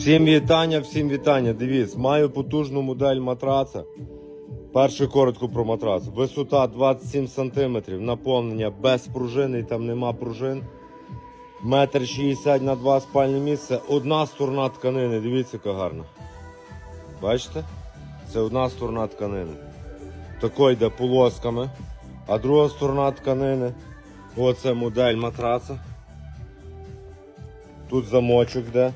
Всім вітання, всім вітання. Дивіться, маю потужну модель матраца. Перше коротко про матрац. Висота 27 см, наповнення без пружини, там нема пружин. Метр 60 на 2 спальне місце. Одна сторона тканини. Дивіться, яка гарна. Бачите? Це одна сторона тканини. Тако йде полосками. А друга сторона тканини. Оце модель матраца. Тут замочок йде.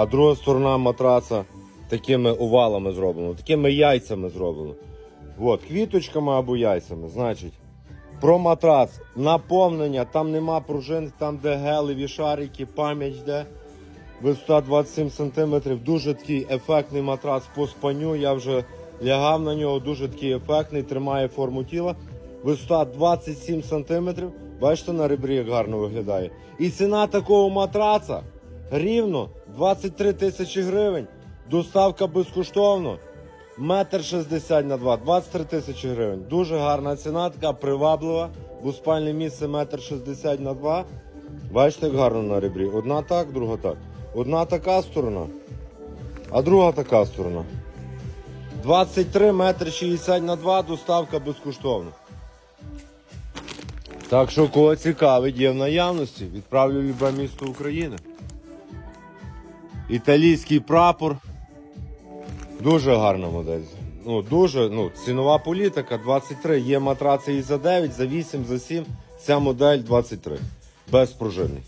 А друга сторона матраца такими овалами зроблено, такими яйцями зроблено. От, квіточками або яйцями. Значить, про матрац. Наповнення, там нема пружин, там де гелеві шарики, пам'ять йде. Висота 27 см. Дуже такий ефектний матрац по спаню. Я вже лягав на нього, дуже такий ефектний, тримає форму тіла. Висота 27 см. Бачите, на ребрі як гарно виглядає. І ціна такого матраца рівно 23 тисячі гривень. Доставка безкоштовно. Метр 60 на 2, 23 тисячі гривень. Дуже гарна ціна, така приваблива. Двоспальне місце метр 60 на 2. Бачите, як гарно на ребрі. Одна так, друга так. Одна така сторона, а друга така сторона. 23 метр 60 на 2, доставка безкоштовна. Так що, кого цікавить, є в наявності, відправлю в любе місто України. Італійський прапор. Дуже гарна модель. Ну, дуже, ну, цінова політика 23. Є матраци і за 9, за 8, за 7. Ця модель 23. Без пружинний.